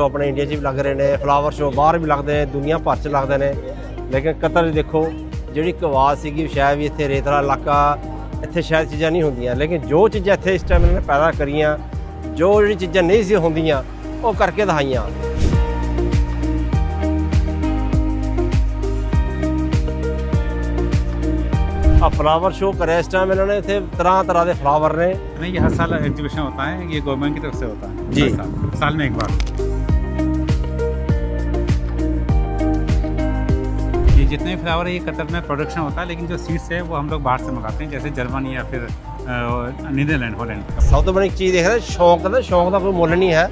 Show ਆਪਣੇ India 'ਚ ਵੀ ਲੱਗ ਰਹੇ ਨੇ ਫਲਾਵਰ ਸ਼ੋ ਬਾਹਰ ਵੀ ਲੱਗਦੇ ਨੇ ਦੁਨੀਆ ਭਰ 'ਚ ਲੱਗਦੇ ਨੇ ਲੇਕਿਨ ਕਤਰ 'ਚ ਦੇਖੋ ਜਿਹੜੀ ਇੱਕ ਆਵਾਜ਼ ਸੀਗੀ ਸ਼ਾਇਦ ਵੀ ਇੱਥੇ ਰੇਤਲਾ ਇਲਾਕਾ ਇੱਥੇ ਸ਼ਾਇਦ ਚੀਜ਼ਾਂ ਨਹੀਂ ਹੁੰਦੀਆਂ ਲੇਕਿਨ ਜੋ ਚੀਜ਼ਾਂ ਇੱਥੇ ਇਸ ਟਾਈਮ ਇਹਨਾਂ ਨੇ ਪੈਦਾ ਕਰੀਆਂ ਜੋ ਜਿਹੜੀ ਚੀਜ਼ਾਂ ਨਹੀਂ ਸੀ ਹੁੰਦੀਆਂ ਉਹ ਕਰਕੇ ਦਿਖਾਈਆਂ ਆ ਫਲਾਵਰ ਸ਼ੋ ਕਰਿਆ ਇਸ ਟਾਈਮ ਇਹਨਾਂ ਨੇ ਇੱਥੇ ਤਰ੍ਹਾਂ ਤਰ੍ਹਾਂ ਦੇ ਫਲਾਵਰ ਨੇ नहीं ये हर साल एग्जीबिशन होता है ये गवर्नमेंट की तरफ से होता है जी। हर साल साल में एक बार ये जितने भी फ्लावर है ये कतर में प्रोडक्शन होता है लेकिन जो सीड्स है वो हम लोग बाहर से मंगाते हैं जैसे जर्मनी या फिर नीदरलैंड हॉलैंड ਸਭ ਤੋਂ ਬੜੀ ਚੀਜ਼ ਦੇਖ ਰਹੇ ਸ਼ੌਂਕ ਦਾ ਸ਼ੌਂਕ ਦਾ ਕੋਈ ਮੁੱਲ ਨਹੀਂ ਹੈ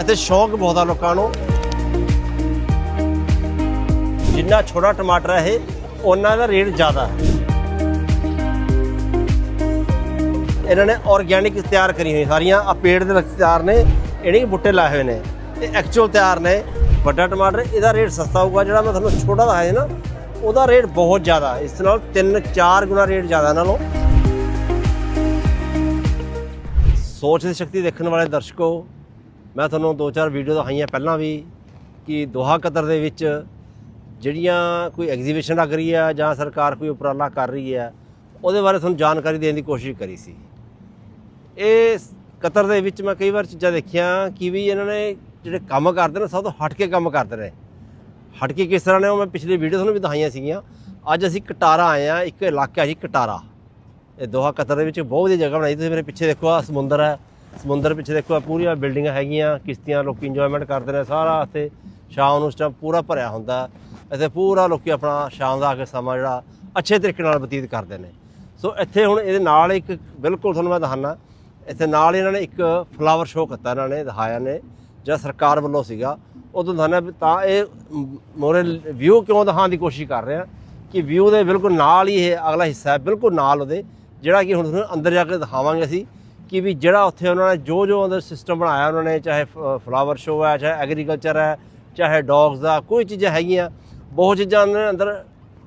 ਇੱਥੇ ਸ਼ੌਂਕ ਬਹੁਤ ਆ ਲੋਕਾਂ ਨੂੰ ਜਿੰਨਾ ਛੋਟਾ ਟਮਾਟਰ ਹੈ ਇਹ ਉਹਨਾਂ ਦਾ ਰੇਟ ਜ਼ਿਆਦਾ ਹੈ ਇਹਨਾਂ ਨੇ ਆਰਗੇਨਿਕ ਤਿਆਰ ਕਰੀ ਹੋਈ ਸਾਰੀਆਂ ਆ ਪੇੜ ਦੇ ਵਿੱਚ ਤਿਆਰ ਨੇ ਇਹਨੇ ਬੁੱਟੇ ਲਾਏ ਹੋਏ ਨੇ ਇਹ ਐਕਚੁਅਲ ਤਿਆਰ ਨੇ ਵੱਡਾ ਟਮਾਟਰ ਇਹਦਾ ਰੇਟ ਸਸਤਾ ਹੋਊਗਾ ਜਿਹੜਾ ਮੈਂ ਤੁਹਾਨੂੰ ਛੋਟਾ ਦਿਖਾਇਆ ਨਾ ਉਹਦਾ ਰੇਟ ਬਹੁਤ ਜ਼ਿਆਦਾ ਇਸ ਨਾਲ 3-4 ਗੁਣਾ ਰੇਟ ਜ਼ਿਆਦਾ ਇਹਨਾਂ ਨਾਲੋਂ ਸੋਚ ਦੀ ਸ਼ਕਤੀ ਦੇਖਣ ਵਾਲੇ ਦਰਸ਼ਕੋ, ਮੈਂ ਤੁਹਾਨੂੰ ਦੋ ਚਾਰ ਵੀਡੀਓ ਦਿਖਾਈਆਂ ਪਹਿਲਾਂ ਵੀ ਕਿ ਦੋਹਾ ਕਤਰ ਦੇ ਵਿੱਚ ਜਿਹੜੀਆਂ ਕੋਈ ਐਗਜ਼ੀਬਿਸ਼ਨ ਲੱਗ ਰਹੀ ਹੈ ਜਾਂ ਸਰਕਾਰ ਕੋਈ ਉਪਰਾਲਾ ਕਰ ਰਹੀ ਹੈ, ਉਹਦੇ ਬਾਰੇ ਤੁਹਾਨੂੰ ਜਾਣਕਾਰੀ ਦੇਣ ਦੀ ਕੋਸ਼ਿਸ਼ ਕਰੀ ਸੀ। ਇਹ ਕਤਰ ਦੇ ਵਿੱਚ ਮੈਂ ਕਈ ਵਾਰ ਚੀਜ਼ਾਂ ਦੇਖੀਆਂ ਕਿ ਵੀ ਇਹਨਾਂ ਨੇ ਜਿਹੜੇ ਕੰਮ ਕਰਦੇ ਨੇ, ਸਭ ਤੋਂ ਹਟ ਕੇ ਕੰਮ ਕਰਦੇ ਨੇ। ਹਟ ਕੇ ਕਿਸ ਤਰ੍ਹਾਂ ਨੇ ਉਹ ਮੈਂ ਪਿਛਲੀ ਵੀਡੀਓ ਤੁਹਾਨੂੰ ਵੀ ਦਿਖਾਈਆਂ ਸੀਗੀਆਂ। ਅੱਜ ਅਸੀਂ ਕਟਾਰਾ ਆਏ ਆ ਇੱਕ ਇਲਾਕਾ ਜੀ ਕਟਾਰਾ। ਇਹ ਦੋਹਾ ਕਤਰ ਦੇ ਵਿੱਚ ਬਹੁਤ ਵਧੀਆ ਜਗ੍ਹਾ ਬਣਾਈ। ਤੁਸੀਂ ਮੇਰੇ ਪਿੱਛੇ ਦੇਖੋ ਆ ਸਮੁੰਦਰ ਹੈ। ਸਮੁੰਦਰ ਪਿੱਛੇ ਦੇਖੋ ਆ ਪੂਰੀਆਂ ਬਿਲਡਿੰਗਾਂ ਹੈਗੀਆਂ, ਕਿਸ਼ਤੀਆਂ, ਲੋਕੀ ਇੰਜੋਇਮੈਂਟ ਕਰਦੇ ਨੇ। ਸਾਰਾ ਇੱਥੇ ਸ਼ਾਮ ਨੂੰ ਉਸ ਟਾਈਮ ਪੂਰਾ ਭਰਿਆ ਹੁੰਦਾ ਇੱਥੇ ਪੂਰਾ ਲੋਕੀ ਆਪਣਾ ਸ਼ਾਮ ਦਾ ਆ ਕੇ ਸਮਾਂ ਜਿਹੜਾ ਅੱਛੇ ਤਰੀਕੇ ਨਾਲ ਬਤੀਤ ਕਰਦੇ ਨੇ। ਸੋ ਇੱਥੇ ਹੁਣ ਇਹਦੇ ਨਾਲ ਇੱਕ ਬਿਲਕੁਲ ਤੁਹਾਨੂੰ ਮੈਂ ਦਿਖਾਣਾ ਇੱਥੇ ਨਾਲ ਇਹਨਾਂ ਨੇ ਇੱਕ ਫਲਾਵਰ ਸ਼ੋਅ ਕੀਤਾ, ਇਹਨਾਂ ਨੇ ਦਿਖਾਇਆ ਨੇ, ਜਿਹੜਾ ਸਰਕਾਰ ਵੱਲੋਂ ਸੀਗਾ। ਉਦੋਂ ਦਿਖਾਣਾ ਤਾਂ ਇਹ ਮੋਰੇ ਵਿਊ ਕਿਉਂ ਦਿਖਾਉਣ ਦੀ ਕੋਸ਼ਿਸ਼ ਕਰ ਰਿਹਾ ਕਿ ਵਿਊ ਦੇ ਬਿਲਕੁਲ ਨਾਲ ਹੀ ਇਹ ਅਗਲਾ ਹਿੱਸਾ ਹੈ, ਬਿਲਕੁਲ ਨਾਲ ਉਹਦੇ, ਜਿਹੜਾ ਕਿ ਹੁਣ ਤੁਹਾਨੂੰ ਅੰਦਰ ਜਾ ਕੇ ਦਿਖਾਵਾਂਗੇ ਅਸੀਂ ਕਿ ਵੀ ਜਿਹੜਾ ਉੱਥੇ ਉਹਨਾਂ ਨੇ ਜੋ ਜੋ ਅੰਦਰ ਸਿਸਟਮ ਬਣਾਇਆ ਉਹਨਾਂ ਨੇ, ਚਾਹੇ ਫਲਾਵਰ ਸ਼ੋਅ ਹੈ, ਚਾਹੇ ਐਗਰੀਕਲਚਰ ਹੈ, ਚਾਹੇ ਡੌਗਸ ਦਾ, ਕੋਈ ਚੀਜ਼ਾਂ ਹੈਗੀਆਂ, ਬਹੁਤ ਚੀਜ਼ਾਂ ਉਹਨਾਂ ਨੇ ਅੰਦਰ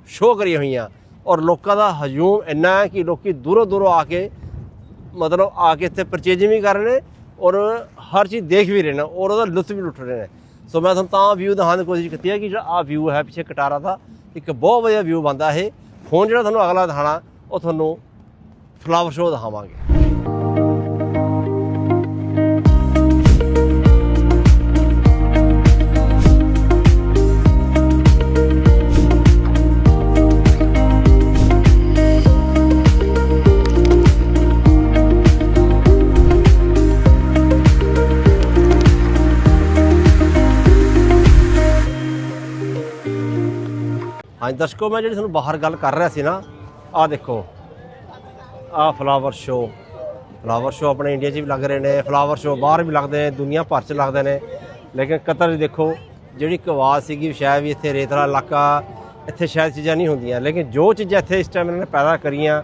ਸ਼ੋਅ ਕਰੀਆਂ ਹੋਈਆਂ। ਔਰ ਲੋਕਾਂ ਦਾ ਹਜੂਮ ਇੰਨਾ ਹੈ ਕਿ ਲੋਕੀ ਦੂਰੋਂ ਦੂਰੋਂ ਆ ਕੇ ਮਤਲਬ ਆ ਕੇ ਇੱਥੇ ਪਰਚੇਜਿੰਗ ਵੀ ਕਰ ਰਹੇ ਨੇ ਔਰ ਹਰ ਚੀਜ਼ ਦੇਖ ਵੀ ਰਹੇ ਨੇ ਔਰ ਉਹਦਾ ਲੁਤਫ ਵੀ ਲੁੱਟ ਰਹੇ ਨੇ। ਸੋ ਮੈਂ ਤੁਹਾਨੂੰ ਤਾਂ ਵਿਊ ਦਿਖਾਉਣ ਦੀ ਕੋਸ਼ਿਸ਼ ਕੀਤੀ ਹੈ ਕਿ ਜਿਹੜਾ ਆ ਵਿਊ ਹੈ ਪਿੱਛੇ ਕਟਾਰਾ ਦਾ, ਇੱਕ ਬਹੁਤ ਵਧੀਆ ਵਿਊ ਬੰਦਾ ਇਹ। ਫੋਨ ਜਿਹੜਾ ਤੁਹਾਨੂੰ ਅਗਲਾ ਦਿਖਾਣਾ ਉਹ ਤੁਹਾਨੂੰ ਫਲਾਵਰ ਸ਼ੋਅ ਦਿਖਾਵਾਂਗੇ। ਦਰਸ਼ਕੋ, ਮੈਂ ਜਿਹੜੀ ਤੁਹਾਨੂੰ ਬਾਹਰ ਗੱਲ ਕਰ ਰਿਹਾ ਸੀ ਨਾ, ਆਹ ਦੇਖੋ, ਆਹ ਫਲਾਵਰ ਸ਼ੋ ਫਲਾਵਰ ਸ਼ੋ ਆਪਣੇ ਇੰਡੀਆ 'ਚ ਵੀ ਲੱਗ ਰਹੇ ਨੇ ਫਲਾਵਰ ਸ਼ੋ ਬਾਹਰ ਵੀ ਲੱਗਦੇ ਨੇ, ਦੁਨੀਆ ਭਰ 'ਚ ਲੱਗਦੇ ਨੇ। ਲੇਕਿਨ ਕਤਰ 'ਚ ਦੇਖੋ, ਜਿਹੜੀ ਇੱਕ ਆਵਾਜ਼ ਸੀਗੀ ਸ਼ਾਇਦ ਵੀ ਇੱਥੇ ਰੇਤਲਾ ਇਲਾਕਾ, ਇੱਥੇ ਸ਼ਾਇਦ ਚੀਜ਼ਾਂ ਨਹੀਂ ਹੁੰਦੀਆਂ। ਲੇਕਿਨ ਜੋ ਚੀਜ਼ਾਂ ਇੱਥੇ ਇਸ ਟਾਈਮ ਇਹਨਾਂ ਨੇ ਪੈਦਾ ਕਰੀਆਂ,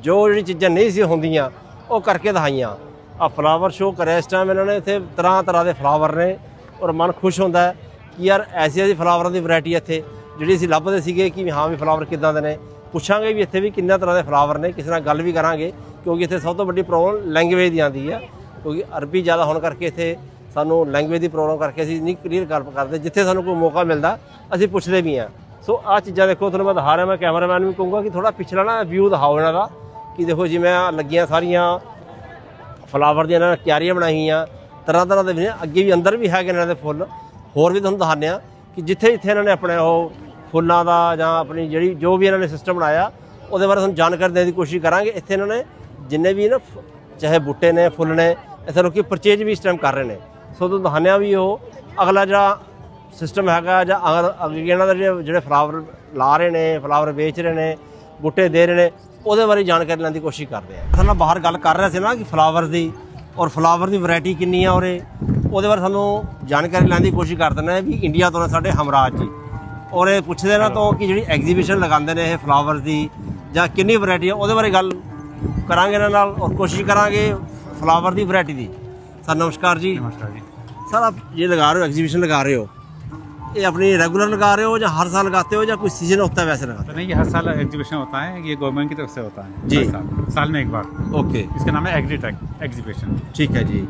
ਜੋ ਜਿਹੜੀ ਚੀਜ਼ਾਂ ਨਹੀਂ ਸੀ ਹੁੰਦੀਆਂ, ਉਹ ਕਰਕੇ ਦਿਖਾਈਆਂ। ਆ ਫਲਾਵਰ ਸ਼ੋ ਕਰਿਆ ਇਸ ਟਾਈਮ ਇਹਨਾਂ ਨੇ, ਇੱਥੇ ਤਰ੍ਹਾਂ ਤਰ੍ਹਾਂ ਦੇ ਫਲਾਵਰ ਨੇ ਔਰ ਮਨ ਖੁਸ਼ ਹੁੰਦਾ ਕਿ ਯਾਰ ਐਸੀ ਐਸੀ ਫਲਾਵਰਾਂ ਦੀ ਵੈਰਾਈਟੀ ਇੱਥੇ। ਜਿਹੜੀ ਅਸੀਂ ਲੱਭਦੇ ਸੀਗੇ ਕਿ ਵੀ ਹਾਂ ਵੀ ਫਲਾਵਰ ਕਿੱਦਾਂ ਦੇ ਨੇ, ਪੁੱਛਾਂਗੇ ਵੀ ਇੱਥੇ ਵੀ ਕਿੰਨਾ ਤਰ੍ਹਾਂ ਦੇ ਫਲਾਵਰ ਨੇ, ਕਿਸੇ ਨਾਲ ਗੱਲ ਵੀ ਕਰਾਂਗੇ, ਕਿਉਂਕਿ ਇੱਥੇ ਸਭ ਤੋਂ ਵੱਡੀ ਪ੍ਰੋਬਲਮ ਲੈਂਗੁਏਜ ਦੀ ਆਉਂਦੀ ਹੈ ਕਿਉਂਕਿ ਅਰਬੀ ਜ਼ਿਆਦਾ ਹੋਣ ਕਰਕੇ ਇੱਥੇ ਸਾਨੂੰ ਲੈਂਗੁਏਜ ਦੀ ਪ੍ਰੋਬਲਮ ਕਰਕੇ ਅਸੀਂ ਨਹੀਂ ਕਲੀਅਰ ਗੱਲ ਕਰਦੇ, ਜਿੱਥੇ ਸਾਨੂੰ ਕੋਈ ਮੌਕਾ ਮਿਲਦਾ, ਅਸੀਂ ਪੁੱਛਦੇ ਵੀ ਹਾਂ। ਸੋ ਆਹ ਚੀਜ਼ਾਂ ਦੇਖੋ, ਤੁਹਾਨੂੰ ਮੈਂ ਦਿਖਾ ਰਿਹਾ, ਮੈਂ ਕੈਮਰਾਮੈਨ ਨੂੰ ਵੀ ਕਹੂੰਗਾ ਕਿ ਥੋੜਾ ਪਿਛਲਾ ਨਾ ਵਿਊ ਦਿਖਾਓ ਇਹਨਾਂ ਦਾ, ਕਿ ਦੇਖੋ ਜਿਵੇਂ ਲੱਗੀਆਂ ਸਾਰੀਆਂ ਫਲਾਵਰ ਦੀਆਂ ਇਹਨਾਂ ਨੇ ਕਿਆਰੀਆਂ ਬਣਾਈਆਂ, ਤਰ੍ਹਾਂ ਤਰ੍ਹਾਂ ਦੇ ਅੱਗੇ ਵੀ ਅੰਦਰ ਵੀ ਹੈਗੇ ਇਹਨਾਂ ਦੇ ਫੁੱਲ, ਹੋਰ ਵੀ ਤੁਹਾਨੂੰ ਦਿਖਾਉਂਦੇ ਆ ਕਿ ਜਿੱਥੇ ਜਿੱਥੇ ਇਹਨਾਂ ਨੇ ਆਪਣੇ ਉਹ ਫੁੱਲਾਂ ਦਾ ਜਾਂ ਆਪਣੀ ਜਿਹੜੀ ਜੋ ਵੀ ਇਹਨਾਂ ਨੇ ਸਿਸਟਮ ਬਣਾਇਆ, ਉਹਦੇ ਬਾਰੇ ਤੁਹਾਨੂੰ ਜਾਣਕਾਰੀ ਦੇਣ ਦੀ ਕੋਸ਼ਿਸ਼ ਕਰਾਂਗੇ। ਇੱਥੇ ਇਹਨਾਂ ਨੇ ਜਿੰਨੇ ਵੀ ਨਾ ਫ- ਚਾਹੇ ਬੂਟੇ ਨੇ, ਫੁੱਲ ਨੇ, ਇੱਥੇ ਲੋਕੀ ਪਰਚੇਜ ਵੀ ਇਸ ਟਾਈਮ ਕਰ ਰਹੇ ਨੇ। ਸੋ ਤੁਹਾਨੂੰ ਦਿਖਾਉਂਦੇ ਆ ਵੀ ਉਹ, ਅਗਲਾ ਜਿਹੜਾ ਸਿਸਟਮ ਹੈਗਾ ਜਾਂ ਅਗਰ ਅੱਗੇ ਇਹਨਾਂ ਦਾ ਜਿਹੜੇ ਫਲਾਵਰ ਲਾ ਰਹੇ ਨੇ ਫਲਾਵਰ ਵੇਚ ਰਹੇ ਨੇ, ਬੂਟੇ ਦੇ ਰਹੇ ਨੇ, ਉਹਦੇ ਬਾਰੇ ਜਾਣਕਾਰੀ ਲੈਣ ਦੀ ਕੋਸ਼ਿਸ਼ ਕਰਦੇ ਆ। ਸਾਨੂੰ ਬਾਹਰ ਗੱਲ ਕਰ ਰਿਹਾ ਸੀ ਨਾ ਕਿ ਫਲਾਵਰਸ ਦੀ, ਔਰ ਫਲਾਵਰ ਦੀ ਵੈਰਾਈਟੀ ਕਿੰਨੀ ਆ ਔਰੇ ਉਹਦੇ ਬਾਰੇ ਸਾਨੂੰ ਜਾਣਕਾਰੀ ਲੈਣ ਦੀ ਕੋਸ਼ਿਸ਼ ਕਰਦੇ ਨੇ ਵੀ ਇੰਡੀਆ ਤੋਂ ਨੇ ਸਾਡੇ ਹਮਰਾਜ ਜੀ। ਔਰ ਇਹ ਪੁੱਛਦੇ ਨਾ ਤੋਂ ਕਿ ਜਿਹੜੀ ਐਗਜ਼ੀਬਿਸ਼ਨ ਲਗਾਉਂਦੇ ਨੇ ਇਹ ਫਲਾਵਰ ਦੀ ਜਾਂ ਕਿੰਨੀ ਵੈਰਾਈਟੀ ਆ ਉਹਦੇ ਬਾਰੇ ਗੱਲ ਕਰਾਂਗੇ ਇਹਨਾਂ ਨਾਲ ਔਰ ਕੋਸ਼ਿਸ਼ ਕਰਾਂਗੇ ਫਲਾਵਰ ਦੀ ਵੈਰਾਈਟੀ ਦੀ ਸਰ ਨਮਸਕਾਰ ਜੀ नमस्कार जी सर आप ये लगा रहे हो एग्जीबिशन लगा रहे हो ये अपनी रेगुलर लगा रहे हो या हर साल लगाते हो या कोई सीजन होता है वैसे लगाते तो नहीं ये हर साल एग्जीबिशन होता है ये गवर्नमेंट की तरफ से होता है जी। हर साल साल में एक बार हो ओके इसका नाम है एग्रीटेक एग्जीबिशन ठीक है जी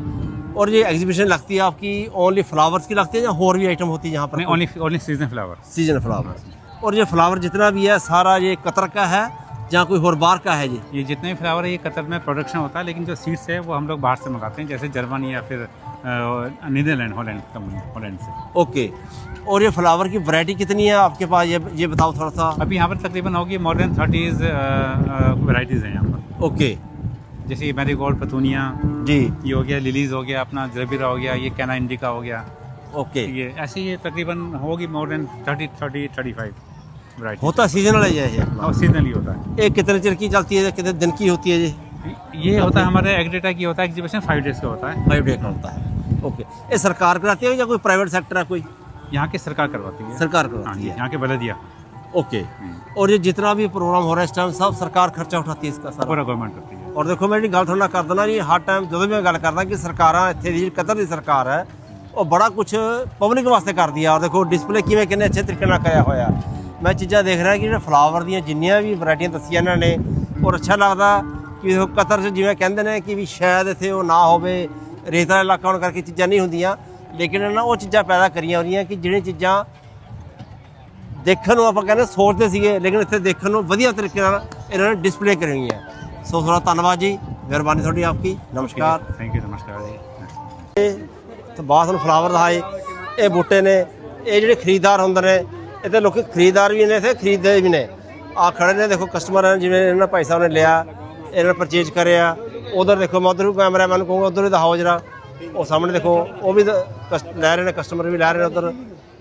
और ये एग्जीबिशन लगती है आपकी ओनली फ्लावर्स की लगती है या और भी आइटम होती है यहाँ पर? Only only season flower season flower और ये फ्लावर जितना भी है सारा ये कतर का है जहाँ कोई और बार का है जी ये जितने भी फ्लावर है ये कतर में प्रोडक्शन होता है लेकिन जो सीड्स है वो हम लोग बाहर से मंगाते हैं जैसे जर्मनी या फिर नीदरलैंड हॉलैंड हॉलैंड से। ओके और ये फ्लावर की वैरायटी कितनी है आपके पास? ये ये बताओ थोड़ा सा। अभी यहाँ पर तकरीबन होगी मोर देन थर्टीज वैराइटीज़ हैं यहाँ पर। ओके जैसे मैरी गोल्ड पतूनिया जी। ये हो गया लिलीज हो गया अपना जरबीरा हो गया ये कैना इंडिका हो गया। ओके। ये ऐसे ये तकरीबन होगी more than thirty thirty thirty five variety होता सीजनल है ये? ये और सीजनली होता है। ये कितने चिर की चलती है कितने दिन की होती है ये? ये होता है हमारे एग्रीडेटा की होता है एग्जीबिशन फाइव डेज़ का होता है। फाइव डे का होता है। ओके। ये सरकार कराती है या कोई प्राइवेट सेक्टर है कोई? यहाँ की सरकार करवाती है। सरकार हाँ करवाती है। यहाँ के बलदिया। ओके। और ये जितना भी प्रोग्राम हो रहा है इस टाइम सब सरकार खर्चा उठाती है इसका सारा? पूरा गवर्नमेंट करती है। ਔਰ ਦੇਖੋ ਮੈਂ ਜਿਹੜੀ ਗੱਲ ਤੁਹਾਨੂੰ ਕਰ ਦਿੰਦਾ ਜੀ ਹਰ ਟਾਈਮ ਜਦੋਂ ਵੀ ਮੈਂ ਗੱਲ ਕਰਦਾ ਕਿ ਸਰਕਾਰਾਂ ਇੱਥੇ ਦੀ ਜਿਹੜੀ ਕਤਰ ਦੀ ਸਰਕਾਰ ਹੈ, ਉਹ ਬੜਾ ਕੁਝ ਪਬਲਿਕ ਵਾਸਤੇ ਕਰਦੀ ਆ। ਔਰ ਦੇਖੋ ਡਿਸਪਲੇ ਕਿਵੇਂ ਕਿੰਨੇ ਅੱਛੇ ਤਰੀਕੇ ਨਾਲ ਕਰਿਆ ਹੋਇਆ। ਮੈਂ ਚੀਜ਼ਾਂ ਦੇਖ ਰਿਹਾ ਕਿ ਜਿਹੜੇ ਫਲਾਵਰ ਦੀਆਂ ਜਿੰਨੀਆਂ ਵੀ ਵੈਰਾਈਟੀਆਂ ਦੱਸੀਆਂ ਇਹਨਾਂ ਨੇ, ਔਰ ਅੱਛਾ ਲੱਗਦਾ ਕਿ ਉਹ ਕਤਰ 'ਚ ਜਿਵੇਂ ਕਹਿੰਦੇ ਨੇ ਕਿ ਵੀ ਸ਼ਾਇਦ ਇੱਥੇ ਉਹ ਨਾ ਹੋਵੇ ਰੇਤਲਾ ਇਲਾਕਾ ਹੋਣ ਕਰਕੇ ਚੀਜ਼ਾਂ ਨਹੀਂ ਹੁੰਦੀਆਂ। ਲੇਕਿਨ ਇਹਨਾਂ ਉਹ ਚੀਜ਼ਾਂ ਪੈਦਾ ਕਰੀਆਂ ਹੋਈਆਂ ਕਿ ਜਿਹੜੀਆਂ ਚੀਜ਼ਾਂ ਦੇਖਣ ਨੂੰ ਆਪਾਂ ਕਹਿੰਦੇ ਸੋਚਦੇ ਸੀਗੇ, ਲੇਕਿਨ ਇੱਥੇ ਦੇਖਣ ਨੂੰ ਵਧੀਆ ਤਰੀਕੇ ਨਾਲ ਇਹਨਾਂ ਨੇ ਡਿਸਪਲੇ ਕਰੀ ਹੋਈ ਹੈ ਸੋ ਤੁਹਾਡਾ ਧੰਨਵਾਦ ਜੀ ਮਿਹਰਬਾਨੀ ਤੁਹਾਡੀ ਆਪਕੀ ਨਮਸਕਾਰ। ਥੈਂਕ ਯੂ ਨਮਸਕਾਰ ਜੀ। ਤੇ ਬਾਅਦ ਨੂੰ ਫਲਾਵਰ ਦਿਖਾਏ ਇਹ ਬੂਟੇ ਨੇ ਇਹ ਜਿਹੜੇ ਖਰੀਦਦਾਰ ਹੁੰਦੇ ਨੇ ਇਹਦੇ ਲੋਕੀ ਖਰੀਦਦਾਰ ਵੀ ਨੇ ਇਥੇ ਖਰੀਦਦੇ ਵੀ ਨੇ। ਆ ਖੜੇ ਨੇ ਦੇਖੋ ਕਸਟਮਰ ਨੇ ਜਿਵੇਂ ਇਹਨਾਂ ਭਾਈ ਸਾਹਿਬ ਨੇ ਲਿਆ ਇਹਨਾਂ ਨੇ ਪਰਚੇਜ ਕਰਿਆ। ਉਧਰ ਦੇਖੋ ਮੈਂ ਉਧਰ ਕੈਮਰਾਮੈਨ ਕਹੂੰਗਾ ਉਧਰ ਹੀ ਦਿਖਾਓ ਜਰਾ। ਉਹ ਸਾਹਮਣੇ ਦੇਖੋ ਉਹ ਵੀ ਲੈ ਰਹੇ ਨੇ ਕਸਟਮਰ ਵੀ ਲੈ ਰਹੇ ਨੇ ਉਧਰ।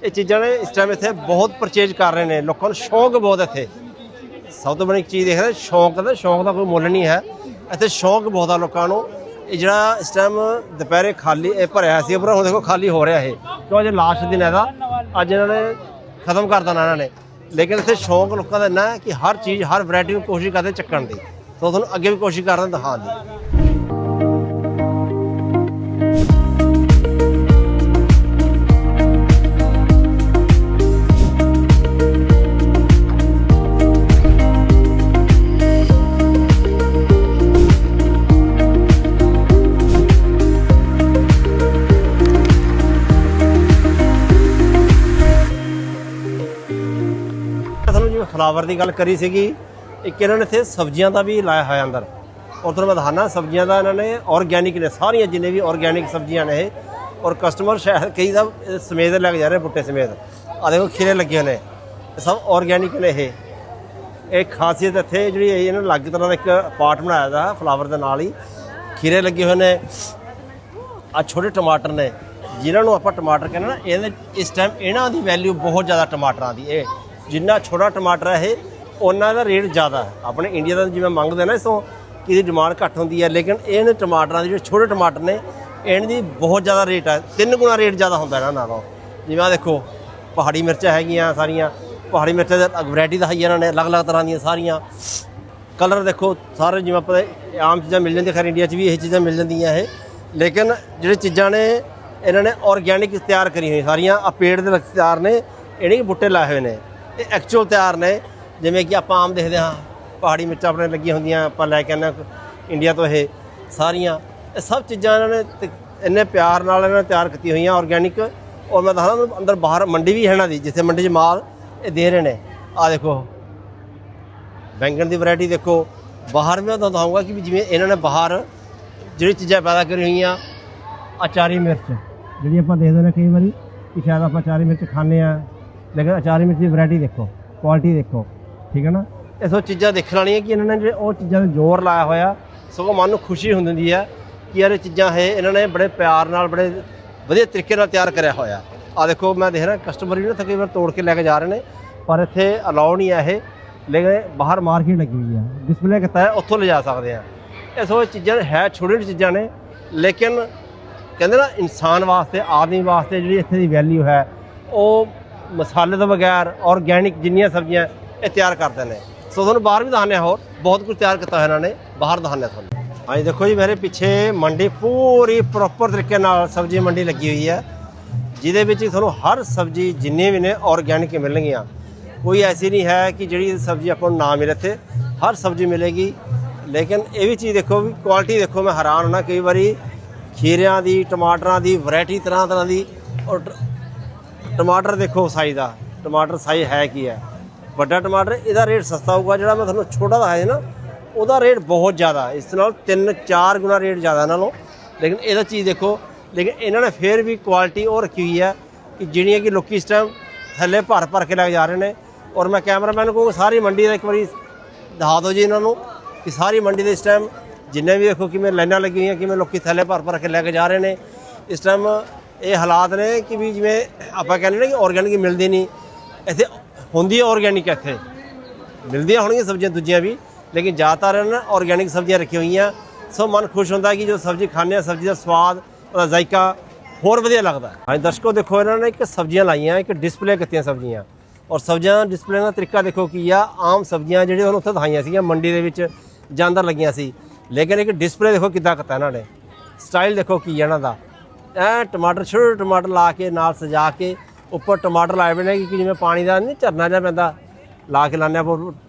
ਇਹ ਚੀਜ਼ਾਂ ਨੇ ਇਸ ਟਾਈਮ ਇੱਥੇ ਬਹੁਤ ਪਰਚੇਜ ਕਰ ਰਹੇ ਨੇ ਲੋਕਾਂ ਨੂੰ ਸ਼ੌਂਕ ਬਹੁਤ ਇੱਥੇ। ਸਭ ਤੋਂ ਬੜੀ ਚੀਜ਼ ਦੇਖ ਰਹੇ ਸ਼ੌਂਕ ਦਾ ਸ਼ੌਂਕ ਦਾ ਕੋਈ ਮੁੱਲ ਨਹੀਂ ਹੈ। ਇੱਥੇ ਸ਼ੌਂਕ ਬਹੁਤ ਆ ਲੋਕਾਂ ਨੂੰ। ਇਹ ਜਿਹੜਾ ਇਸ ਟਾਈਮ ਦੁਪਹਿਰੇ ਖਾਲੀ, ਇਹ ਭਰਿਆ ਸੀ ਪਰ ਹੁਣ ਦੇਖੋ, ਖਾਲੀ ਹੋ ਰਿਹਾ ਇਹ। ਕਿਉਂ ਅੱਜ ਲਾਸਟ ਦਿਨ ਹੈਗਾ ਅੱਜ ਇਹਨਾਂ ਨੇ ਖਤਮ ਕਰ ਦੇਣਾ ਇਹਨਾਂ ਨੇ। ਲੇਕਿਨ ਇੱਥੇ ਸ਼ੌਂਕ ਲੋਕਾਂ ਦਾ ਇੰਨਾ ਹੈ ਕਿ ਹਰ ਚੀਜ਼, ਹਰ ਵੈਰਾਈਟੀ ਨੂੰ ਕੋਸ਼ਿਸ਼ ਕਰਦੇ ਚੱਕਣ ਦੀ। ਸੋ ਤੁਹਾਨੂੰ ਅੱਗੇ ਵੀ ਕੋਸ਼ਿਸ਼ ਕਰਦੇ ਦਿਖਾਉਣ ਦੀ ਤੁਹਾਨੂੰ ਜਿਵੇਂ ਫਲਾਵਰ ਦੀ ਗੱਲ ਕਰੀ ਸੀਗੀ, ਇੱਕ ਇਹਨਾਂ ਨੇ ਇੱਥੇ ਸਬਜ਼ੀਆਂ ਦਾ ਵੀ ਲਾਇਆ ਹੋਇਆ ਅੰਦਰ। ਔਰ ਤੁਹਾਨੂੰ ਮੈਂ ਦਿਖਾਣਾ ਸਬਜ਼ੀਆਂ ਦਾ ਇਹਨਾਂ ਨੇ ਆਰਗੈਨਿਕ ਨੇ, ਸਾਰੀਆਂ ਜਿੰਨੇ ਵੀ ਆਰਗੈਨਿਕ ਸਬਜ਼ੀਆਂ ਨੇ ਇਹ। ਔਰ ਕਸਟਮਰ ਸ਼ਾਇਦ ਕਈ ਦਾ ਸਮੇਤ ਲੈ ਕੇ ਜਾ ਰਹੇ ਬੁੱਟੇ ਸਮੇਤ। ਆ ਦੇਖੋ ਖੀਰੇ ਲੱਗੇ ਹੋਏ ਨੇ ਇਹ ਸਭ ਆਰਗੈਨਿਕ ਨੇ ਇਹ। ਇਹ ਖਾਸੀਅਤ ਇੱਥੇ ਜਿਹੜੀ ਇਹਨਾਂ ਨੇ ਅਲੱਗ ਤਰ੍ਹਾਂ ਦਾ ਇੱਕ ਪਾਰਟ ਬਣਾਇਆ ਦਾ ਫਲਾਵਰ ਦੇ ਨਾਲ ਹੀ। ਖੀਰੇ ਲੱਗੇ ਹੋਏ ਨੇ। ਆ ਛੋਟੇ ਟਮਾਟਰ ਨੇ। ਜਿਨ੍ਹਾਂ ਨੂੰ ਆਪਾਂ ਟਮਾਟਰ ਕਹਿੰਦੇ ਨਾ, ਇਹਦੇ ਇਸ ਟਾਈਮ ਇਹਨਾਂ ਦੀ ਵੈਲਿਊ ਬਹੁਤ ਜ਼ਿਆਦਾ ਟਮਾਟਰਾਂ ਦੀ, ਇਹ। ਜਿੰਨਾ ਛੋਟਾ ਟਮਾਟਰ ਹੈ ਇਹ, ਉਹਨਾਂ ਦਾ ਰੇਟ ਜ਼ਿਆਦਾ ਹੈ। ਆਪਣੇ ਇੰਡੀਆ ਦਾ ਜਿਵੇਂ ਮੰਗਦੇ ਨਾ ਇਸੋਂ ਕਿ ਇਹਦੀ ਡਿਮਾਂਡ ਘੱਟ ਹੁੰਦੀ ਹੈ, ਲੇਕਿਨ ਇਹਨਾਂ ਟਮਾਟਰਾਂ ਦੇ ਜਿਹੜੇ ਛੋਟੇ ਟਮਾਟਰ ਨੇ, ਇਹਨਾਂ ਦੀ ਬਹੁਤ ਜ਼ਿਆਦਾ ਰੇਟ ਹੈ ਤਿੰਨ ਗੁਣਾ ਰੇਟ ਜ਼ਿਆਦਾ ਹੁੰਦਾ ਇਹਨਾਂ ਨਾਲੋਂ। ਜਿਵੇਂ ਆ ਦੇਖੋ, ਪਹਾੜੀ ਮਿਰਚਾਂ ਹੈਗੀਆਂ ਸਾਰੀਆਂ। ਪਹਾੜੀ ਮਿਰਚਾਂ ਦੀ ਵੈਰਾਈਟੀ ਹੈ ਇਹਨਾਂ ਨੇ, ਅਲੱਗ-ਅਲੱਗ ਤਰ੍ਹਾਂ ਦੀਆਂ ਸਾਰੀਆਂ। ਕਲਰ ਦੇਖੋ, ਸਾਰੇ ਜਿਵੇਂ ਆਪਾਂ ਆਮ ਚੀਜ਼ਾਂ ਮਿਲ ਜਾਂਦੀਆਂ, ਖੈਰ ਇੰਡੀਆ 'ਚ ਵੀ ਇਹ ਚੀਜ਼ਾਂ ਮਿਲ ਜਾਂਦੀਆਂ ਇਹ। ਲੇਕਿਨ ਜਿਹੜੇ ਚੀਜ਼ਾਂ ਨੇ, ਇਹਨਾਂ ਨੇ ਆਰਗੈਨਿਕ ਤਿਆਰ ਕਰੀ ਹੋਈ ਸਾਰੀਆਂ। ਆ ਪੇੜ ਦੇ ਵਿੱਚ ਤਿਆਰ ਨੇ, ਇਹਨੇ ਬੁੱਟੇ ਲਾਏ ਹੋਏ ਨੇ। ਇਹ ਐਕਚੁਅਲ ਤਿਆਰ ਨੇ, ਜਿਵੇਂ ਕਿ ਆਪਾਂ ਆਮ ਦੇਖਦੇ ਹਾਂ, ਪਹਾੜੀ ਮਿਰਚਾਂ ਆਪਣੇ ਲੱਗੀਆਂ ਹੁੰਦੀਆਂ, ਆਪਾਂ ਲੈ ਕੇ ਆਉਂਦੇ ਹਾਂ ਇੰਡੀਆ ਤੋਂ ਇਹ ਸਾਰੀਆਂ। ਇਹ ਸਭ ਚੀਜ਼ਾਂ ਇਹਨਾਂ ਨੇ ਇੰਨੇ ਪਿਆਰ ਨਾਲ ਇਹਨਾਂ ਨੇ ਤਿਆਰ ਕੀਤੀ ਹੋਈਆਂ ਆਰਗੈਨਿਕ ਔਰ ਮੈਂ ਦੱਸਦਾ ਅੰਦਰ ਬਾਹਰ ਮੰਡੀ ਵੀ ਹੈ ਇਹਨਾਂ ਦੀ, ਜਿੱਥੇ ਮੰਡੀ 'ਚ ਮਾਲ ਇਹ ਦੇ ਰਹੇ ਨੇ। ਆ ਦੇਖੋ, ਬੈਂਗਣ ਦੀ ਵੈਰਾਈਟੀ ਦੇਖੋ। ਬਾਹਰ ਮੈਂ ਤੁਹਾਨੂੰ ਦਿਖਾਊਂਗਾ ਕਿ ਵੀ ਜਿਵੇਂ ਇਹਨਾਂ ਨੇ ਬਾਹਰ ਜਿਹੜੀ ਚੀਜ਼ਾਂ ਪੈਦਾ ਕਰੀ ਹੋਈਆਂ ਅਚਾਰੀ ਮਿਰਚ ਜਿਹੜੀ ਆਪਾਂ ਦੇਖਦੇ ਨੇ ਕਈ ਵਾਰੀ ਕਿ ਸ਼ਾਇਦ ਆਪਾਂ ਅਚਾਰੀ ਮਿਰਚ ਖਾਂਦੇ ਆ ਲੇਕਿਨ ਅਚਾਰ ਮਿਰਚ ਦੀ ਵੈਰਾਈਟੀ ਦੇਖੋ ਕੁਆਲਿਟੀ ਦੇਖੋ, ਠੀਕ ਹੈ ਨਾ? ਇਹ ਚੀਜ਼ਾਂ ਦੇਖਣ ਵਾਲੀਆਂ ਕਿ ਇਹਨਾਂ ਨੇ ਜਿਹੜੇ ਉਹ ਚੀਜ਼ਾਂ ਤੇ ਜ਼ੋਰ ਲਾਇਆ ਹੋਇਆ, ਸਗੋਂ ਮਨ ਨੂੰ ਖੁਸ਼ੀ ਹੁੰਦੀ ਹੈ ਕਿ ਯਾਰ ਇਹ ਚੀਜ਼ਾਂ ਹੈ ਇਹਨਾਂ ਨੇ ਬੜੇ ਪਿਆਰ ਨਾਲ, ਬੜੇ ਵਧੀਆ ਤਰੀਕੇ ਨਾਲ ਤਿਆਰ ਕਰਿਆ ਹੋਇਆ। ਆ ਦੇਖੋ, ਮੈਂ ਦੇਖ ਰਿਹਾ ਕਸਟਮਰ ਵੀ ਨਾ ਕਈ ਵਾਰ ਤੋੜ ਕੇ ਲੈ ਕੇ ਜਾ ਰਹੇ ਨੇ, ਪਰ ਇੱਥੇ ਅਲਾਉ ਨਹੀਂ ਹੈ ਇਹ। ਲੇਕਿਨ ਬਾਹਰ ਮਾਰਕੀਟ ਲੱਗੀ ਹੋਈ ਹੈ। ਡਿਸਪਲੇ ਕੀਤਾ ਹੈ, ਉੱਥੋਂ ਲਿਜਾ ਸਕਦੇ ਆ ਇਹ ਸੋ ਚੀਜ਼ਾਂ ਹੈ ਛੋਟੀ ਛੋਟੀ ਚੀਜ਼ਾਂ ਨੇ, ਲੇਕਿਨ ਕਹਿੰਦੇ ਨਾ, ਇਨਸਾਨ ਵਾਸਤੇ, ਆਦਮੀ ਵਾਸਤੇ ਜਿਹੜੀ ਇੱਥੇ ਦੀ ਵੈਲਿਊ ਹੈ, ਉਹ ਮਸਾਲੇ ਤੋਂ ਬਗੈਰ ਆਰਗੈਨਿਕ ਜਿੰਨੀਆਂ ਸਬਜ਼ੀਆਂ ਇਹ ਤਿਆਰ ਕਰਦੇ ਨੇ। ਸੋ ਤੁਹਾਨੂੰ ਬਾਹਰ ਵੀ ਦਿਖਾਉਂਦੇ ਹਾਂ ਹੋਰ। ਬਹੁਤ ਕੁਝ ਤਿਆਰ ਕੀਤਾ ਹੋਇਆ ਇਹਨਾਂ ਨੇ। ਬਾਹਰ ਦਿਖਾਉਂਦੇ ਹਾਂ ਤੁਹਾਨੂੰ। ਹਾਂਜੀ ਦੇਖੋ ਜੀ, ਮੇਰੇ ਪਿੱਛੇ ਮੰਡੀ ਪੂਰੀ ਪ੍ਰੋਪਰ ਤਰੀਕੇ ਨਾਲ ਸਬਜ਼ੀ ਮੰਡੀ ਲੱਗੀ ਹੋਈ ਹੈ। ਜਿਹਦੇ ਵਿੱਚ ਤੁਹਾਨੂੰ ਹਰ ਸਬਜ਼ੀ ਜਿੰਨੇ ਵੀ ਨੇ ਆਰਗੈਨਿਕ ਮਿਲਣਗੀਆਂ। ਕੋਈ ਐਸੀ ਨਹੀਂ ਹੈ ਕਿ ਜਿਹੜੀ ਸਬਜ਼ੀ ਆਪਾਂ ਨੂੰ ਨਾ ਮਿਲੇ ਇੱਥੇ। ਹਰ ਸਬਜ਼ੀ ਮਿਲੇਗੀ। ਲੇਕਿਨ ਇਹ ਵੀ ਚੀਜ਼ ਦੇਖੋ ਵੀ ਕੁਆਲਿਟੀ ਦੇਖੋ, ਮੈਂ ਹੈਰਾਨ ਹੋਣਾ ਕਈ ਵਾਰੀ ਖੀਰਿਆਂ ਦੀ, ਟਮਾਟਰਾਂ ਦੀ ਵੈਰਾਈਟੀ ਤਰ੍ਹਾਂ ਤਰ੍ਹਾਂ ਦੀ ਔਰ ਟਮਾਟਰ ਦੇਖੋ ਸਾਈਜ਼ ਦਾ, ਟਮਾਟਰ ਸਾਈਜ਼ ਹੈ ਕੀ ਹੈ। ਵੱਡਾ ਟਮਾਟਰ, ਇਹਦਾ ਰੇਟ ਸਸਤਾ ਹੋਊਗਾ, ਜਿਹੜਾ ਮੈਂ ਤੁਹਾਨੂੰ ਛੋਟਾ ਦਾ ਸੀ ਨਾ, ਉਹਦਾ ਰੇਟ ਬਹੁਤ ਜ਼ਿਆਦਾ ਇਸ ਨਾਲ 3-4 ਗੁਣਾ ਰੇਟ ਜ਼ਿਆਦਾ ਇਹਨਾਂ ਨਾਲੋਂ। ਲੇਕਿਨ ਇਹਦਾ ਚੀਜ਼ ਦੇਖੋ, ਲੇਕਿਨ ਇਹਨਾਂ ਨੇ ਫੇਰ ਵੀ ਕੁਆਲਿਟੀ ਉਹ ਰੱਖੀ ਹੋਈ ਹੈ ਕਿ ਜਿਹੜੀਆਂ ਕਿ ਲੋਕੀ ਇਸ ਟਾਈਮ ਥੱਲੇ ਭਰ ਭਰ ਕੇ ਲੈ ਕੇ ਜਾ ਰਹੇ ਨੇ। ਔਰ ਮੈਂ ਕੈਮਰਾਮੈਨ ਨੂੰ ਸਾਰੀ ਮੰਡੀ ਦਾ ਇੱਕ ਵਾਰੀ ਦਿਖਾ ਦਿਓ ਜੀ ਇਹਨਾਂ ਨੂੰ ਕਿ ਸਾਰੀ ਮੰਡੀ ਦੇ ਇਸ ਟਾਈਮ ਜਿੰਨੇ ਵੀ ਦੇਖੋ ਕਿਵੇਂ ਲਾਈਨਾਂ ਲੱਗੀਆਂ ਹੋਈਆਂ ਕਿਵੇਂ ਲੋਕੀ ਥੱਲੇ ਭਰ ਭਰ ਕੇ ਲੈ ਕੇ ਜਾ ਰਹੇ ਨੇ। ਇਸ ਟਾਈਮ ਇਹ ਹਾਲਾਤ ਨੇ ਕਿ ਵੀ ਜਿਵੇਂ ਆਪਾਂ ਕਹਿੰਦੇ ਨੇ ਕਿ ਆਰਗੈਨਿਕ ਮਿਲਦੀ ਨਹੀਂ। ਇੱਥੇ ਹੁੰਦੀ ਹੈ ਆਰਗੈਨਿਕ ਇੱਥੇ। ਮਿਲਦੀਆਂ ਹੋਣਗੀਆਂ ਸਬਜ਼ੀਆਂ ਦੂਜੀਆਂ ਵੀ, ਲੇਕਿਨ ਜ਼ਿਆਦਾਤਰ ਨਾ ਆਰਗੈਨਿਕ ਸਬਜ਼ੀਆਂ ਰੱਖੀਆਂ ਹੋਈਆਂ। ਸੋ ਮਨ ਖੁਸ਼ ਹੁੰਦਾ ਕਿ ਜੋ ਸਬਜ਼ੀ ਖਾਂਦੇ ਆ, ਸਬਜ਼ੀ ਦਾ ਸਵਾਦ, ਉਹਦਾ ਜ਼ਾਇਕਾ ਹੋਰ ਵਧੀਆ ਲੱਗਦਾ। ਹੈ ਹਾਂਜੀ, ਦਰਸ਼ਕੋ ਦੇਖੋ, ਇਹਨਾਂ ਨੇ ਇੱਕ ਸਬਜ਼ੀਆਂ ਲਾਈਆਂ, ਇੱਕ ਡਿਸਪਲੇ ਕੀਤੀਆਂ ਸਬਜ਼ੀਆਂ। ਔਰ ਸਬਜ਼ੀਆਂ ਡਿਸਪਲੇ ਦਾ ਤਰੀਕਾ ਦੇਖੋ ਕੀ ਆ, ਆਮ ਸਬਜ਼ੀਆਂ ਜਿਹੜੀਆਂ ਉਹਨੂੰ ਉੱਥੇ ਦਿਖਾਈਆਂ ਸੀਗੀਆਂ, ਮੰਡੀ ਦੇ ਵਿੱਚ ਜਾਂਦਰ ਲੱਗੀਆਂ ਸੀ। ਲੇਕਿਨ ਇੱਕ ਡਿਸਪਲੇ ਦੇਖੋ ਕਿੱਦਾਂ ਕੀਤਾ ਇਹਨਾਂ ਨੇ। ਸਟਾਈਲ ਦੇਖੋ ਕੀ ਹੈ ਇਹਨਾਂ ਦਾ। ਐ ਟਮਾਟਰ ਛੋਟੇ ਟਮਾਟਰ ਲਾ ਕੇ ਨਾਲ ਸਜਾ ਕੇ ਉੱਪਰ ਟਮਾਟਰ ਲਾਏ ਹੋਏ ਨੇ ਕਿ ਜਿਵੇਂ ਪਾਣੀ ਦਾ ਨਹੀਂ ਝਰਨਾ ਜਿਹਾ ਪੈਂਦਾ, ਲਾ ਕੇ ਲਾਉਂਦੇ ਆ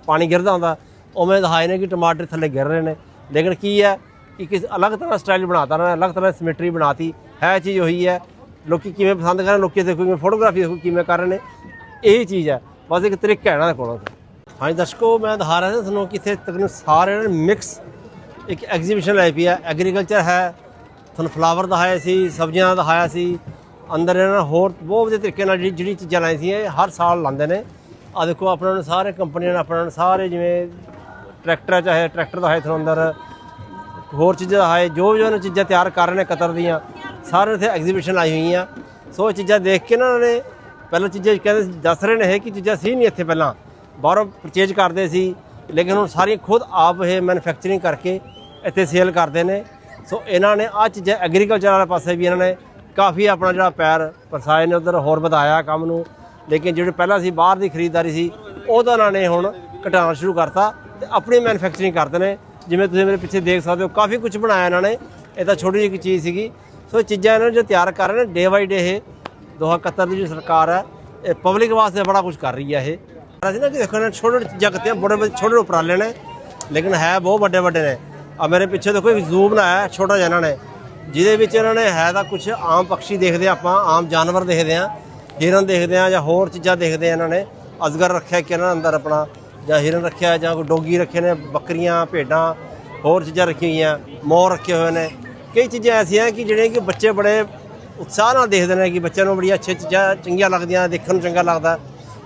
ਪਾਣੀ ਗਿਰਦਾ ਹੁੰਦਾ। ਉਵੇਂ ਦਿਖਾਏ ਨੇ ਕਿ ਟਮਾਟਰ ਥੱਲੇ ਗਿਰ ਰਹੇ ਨੇ। ਲੇਕਿਨ ਕੀ ਹੈ ਕਿ ਕਿਸ ਅਲੱਗ ਤਰ੍ਹਾਂ ਸਟਾਈਲ ਬਣਾਤਾ ਨਾ, ਅਲੱਗ ਤਰ੍ਹਾਂ ਸਿਮੈਟਰੀ ਬਣਾਤੀ। ਹੈ ਚੀਜ਼ ਉਹੀ ਹੈ, ਲੋਕੀ ਕਿਵੇਂ ਪਸੰਦ ਕਰਨ ਰਹੇ ਲੋਕੀ ਦੇਖੋ ਕਿਵੇਂ ਫੋਟੋਗ੍ਰਾਫੀ ਦੇਖੋ ਕਿਵੇਂ ਕਰ ਰਹੇ ਨੇ। ਇਹੀ ਚੀਜ਼ ਹੈ। ਬਸ ਇੱਕ ਤਰੀਕਾ ਹੈ ਇਹਨਾਂ ਦੇ ਕੋਲ। ਹਾਂਜੀ ਦਰਸ਼ਕੋ, ਮੈਂ ਦਿਖਾ ਰਿਹਾ ਤੁਹਾਨੂੰ ਕਿ ਇੱਥੇ ਤਕਰੀਬਨ ਸਾਰੇ ਮਿਕਸ ਇੱਕ ਐਗਜ਼ੀਬਿਸ਼ਨ ਲਾਈ ਪਈ ਹੈ। ਐਗਰੀਕਲਚਰ ਹੈ ਤੁਹਾਨੂੰ ਫਲਾਵਰ ਦਿਖਾਏ ਸੀ, ਸਬਜ਼ੀਆਂ ਦਾ ਦਿਖਾਇਆ ਸੀ। ਅੰਦਰ ਇਹਨਾਂ ਨੇ ਹੋਰ ਬਹੁਤ ਵਧੀਆ ਤਰੀਕੇ ਨਾਲ ਜਿਹੜੀ ਜਿਹੜੀ ਚੀਜ਼ਾਂ ਲਾਈ ਸੀ, ਇਹ ਹਰ ਸਾਲ ਲਾਉਂਦੇ ਨੇ। ਆ ਦੇਖੋ, ਆਪਣਾ ਨੇ ਸਾਰੇ ਕੰਪਨੀਆਂ ਨੇ ਆਪਣਾ ਨੇ ਸਾਰੇ ਜਿਵੇਂ ਟਰੈਕਟਰ ਚਾਹੇ ਟਰੈਕਟਰ ਦਾ ਹੈ ਤੁਹਾਨੂੰ ਅੰਦਰ। ਹੋਰ ਚੀਜ਼ਾਂ ਦਾ ਹੈ ਜੋ ਜੋ ਇਹਨਾਂ ਚੀਜ਼ਾਂ ਤਿਆਰ ਕਰ ਰਹੇ ਨੇ ਕਤਰ ਦੀਆਂ ਸਾਰੇ ਇੱਥੇ ਐਗਜ਼ੀਬਿਸ਼ਨ ਲਾਈ ਹੋਈਆਂ। ਸੋ ਇਹ ਚੀਜ਼ਾਂ ਦੇਖ ਕੇ ਨਾ ਉਹਨਾਂ ਨੇ ਪਹਿਲਾਂ ਚੀਜ਼ਾਂ ਕਹਿੰਦੇ ਦੱਸ ਰਹੇ ਨੇ ਇਹ ਕਿ ਚੀਜ਼ਾਂ ਸੀ ਨਹੀਂ ਇੱਥੇ ਪਹਿਲਾਂ। ਬਾਹਰੋਂ ਪਰਚੇਜ ਕਰਦੇ ਸੀ, ਲੇਕਿਨ ਹੁਣ ਸਾਰੀਆਂ ਖੁਦ ਆਪ ਇਹ ਮੈਨੂਫੈਕਚਰਿੰਗ ਕਰਕੇ ਇੱਥੇ ਸੇਲ ਕਰਦੇ ਨੇ। ਸੋ ਇਹਨਾਂ ਨੇ ਆ ਚੀਜ਼ਾਂ ਐਗਰੀਕਲਚਰ ਵਾਲੇ ਪਾਸੇ ਵੀ ਇਹਨਾਂ ਨੇ ਕਾਫੀ ਆਪਣਾ ਜਿਹੜਾ ਪੈਰ ਪਰਸਾਏ ਨੇ, ਉਧਰ ਹੋਰ ਵਧਾਇਆ ਕੰਮ ਨੂੰ। ਲੇਕਿਨ ਜਿਹੜੇ ਪਹਿਲਾਂ ਸੀ, ਬਾਹਰ ਦੀ ਖਰੀਦਦਾਰੀ ਸੀ, ਉਹਦਾ ਇਹਨਾਂ ਨੇ ਹੁਣ ਘਟਾਉਣਾ ਸ਼ੁਰੂ ਕਰਤਾ ਤੇ ਆਪਣੀ ਮੈਨੂਫੈਕਚਰਿੰਗ ਕਰਦੇ ਨੇ। ਜਿਵੇਂ ਤੁਸੀਂ ਮੇਰੇ ਪਿੱਛੇ ਦੇਖ ਸਕਦੇ ਹੋ, ਕਾਫੀ ਕੁਝ ਬਣਾਇਆ ਇਹਨਾਂ ਨੇ। ਇਹ ਤਾਂ ਛੋਟੀ ਜਿਹੀ ਚੀਜ਼ ਸੀਗੀ। ਸੋ ਇਹ ਚੀਜ਼ਾਂ ਇਹਨਾਂ ਨੇ ਜੋ ਤਿਆਰ ਕਰ ਰਹੇ ਨੇ ਡੇ ਬਾਈ ਡੇ ਇਹ 2071 ਦੀ ਜੋ ਸਰਕਾਰ ਹੈ, ਇਹ ਪਬਲਿਕ ਵਾਸਤੇ ਬੜਾ ਕੁਝ ਕਰ ਰਹੀ ਹੈ ਇਹ। ਅਸੀਂ ਨਾ ਕਿ ਦੇਖੋ ਇਹਨਾਂ ਛੋਟੇ ਛੋਟੇ ਚੀਜ਼ਾਂ ਕੀਤੀਆਂ ਬੜੇ ਬੜੇ ਛੋਟੇ ਉਪਰਾਲੇ ਨੇ। ਲੇਕਿਨ ਹੈ ਬਹੁਤ ਵੱਡੇ ਵੱਡੇ ਨੇ। ਆ ਮੇਰੇ ਪਿੱਛੇ ਦੇਖੋ ਇੱਕ ਜ਼ੂ ਬਣਾਇਆ, ਛੋਟਾ ਜਿਹਾ ਇਹਨਾਂ ਨੇ। ਜਿਹਦੇ ਵਿੱਚ ਇਹਨਾਂ ਨੇ ਹੈ ਤਾਂ ਕੁਝ ਆਮ ਪੰਛੀ ਦੇਖਦੇ ਹਾਂ ਆਪਾਂ, ਆਮ ਜਾਨਵਰ ਦੇਖਦੇ ਆ, ਹਿਰਨ ਦੇਖਦੇ ਆ ਜਾਂ ਹੋਰ ਚੀਜ਼ਾਂ ਦੇਖਦੇ ਆ ਇਹਨਾਂ ਨੇ। ਅਜਗਰ ਰੱਖਿਆ ਕਿ ਇਹਨਾਂ ਅੰਦਰ ਆਪਣਾ, ਜਾਂ ਹਿਰਨ ਰੱਖਿਆ, ਜਾਂ ਕੋਈ ਡੋਗੀ ਰੱਖੇ ਨੇ, ਬੱਕਰੀਆਂ, ਭੇਡਾਂ, ਹੋਰ ਚੀਜ਼ਾਂ ਰੱਖੀਆਂ ਹੋਈਆਂ, ਮੋਰ ਰੱਖੇ ਹੋਏ ਨੇ। ਕਈ ਚੀਜ਼ਾਂ ਐਸੀਆਂ ਕਿ ਜਿਹੜੀਆਂ ਕਿ ਬੱਚੇ ਬੜੇ ਉਤਸ਼ਾਹ ਨਾਲ ਦੇਖਦੇ ਨੇ ਕਿ ਬੱਚਿਆਂ ਨੂੰ ਬੜੀਆਂ ਅੱਛੀਆਂ ਚੀਜ਼ਾਂ ਚੰਗੀਆਂ ਲੱਗਦੀਆਂ, ਦੇਖਣ ਨੂੰ ਚੰਗਾ ਲੱਗਦਾ।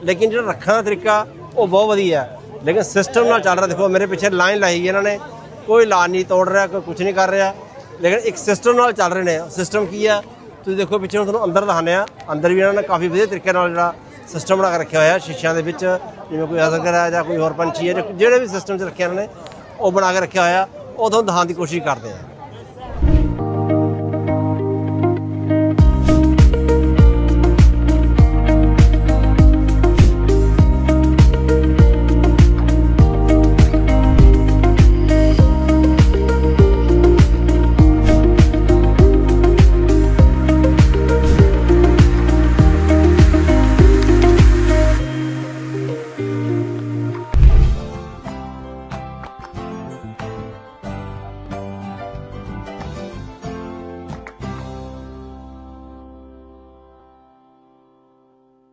ਲੇਕਿਨ ਜਿਹੜਾ ਰੱਖਣ ਦਾ ਤਰੀਕਾ ਉਹ ਬਹੁਤ ਵਧੀਆ ਹੈ। ਲੇਕਿਨ ਸਿਸਟਮ ਨਾਲ ਚੱਲ ਰਿਹਾ, ਦੇਖੋ ਮੇਰੇ ਪਿੱਛੇ ਲਾਈਨ ਲਾਈ ਗਈ ਇਹਨਾਂ ਨੇ। ਕੋਈ ਲਾਈਨ ਨਹੀਂ ਤੋੜ ਰਿਹਾ, ਕੋਈ ਕੁਝ ਨਹੀਂ ਕਰ ਰਿਹਾ। ਲੇਕਿਨ ਇੱਕ ਸਿਸਟਮ ਨਾਲ ਚੱਲ ਰਹੇ ਨੇ। ਸਿਸਟਮ ਕੀ ਆ ਤੁਸੀਂ ਦੇਖੋ, ਪਿੱਛੇ ਨੂੰ ਤੁਹਾਨੂੰ ਅੰਦਰ ਦਿਖਾਉਂਦੇ ਆ ਅੰਦਰ ਵੀ ਇਹਨਾਂ ਨੇ ਕਾਫੀ ਵਧੀਆ ਤਰੀਕੇ ਨਾਲ ਜਿਹੜਾ ਸਿਸਟਮ ਬਣਾ ਕੇ ਰੱਖਿਆ ਹੋਇਆ ਸ਼ੀਸ਼ਿਆਂ ਦੇ ਵਿੱਚ। ਜਿਵੇਂ ਕੋਈ ਅਜ਼ਗਰ ਹੈ ਜਾਂ ਕੋਈ ਹੋਰ ਪੰਛੀ ਹੈ ਜਾਂ ਜਿਹੜੇ ਵੀ ਸਿਸਟਮ 'ਚ ਰੱਖਿਆ ਇਹਨਾਂ ਨੇ, ਉਹ ਬਣਾ ਕੇ ਰੱਖਿਆ ਹੋਇਆ। ਉਹ ਤੁਹਾਨੂੰ ਦਿਖਾਉਣ ਦੀ ਕੋਸ਼ਿਸ਼ ਕਰਦੇ ਆ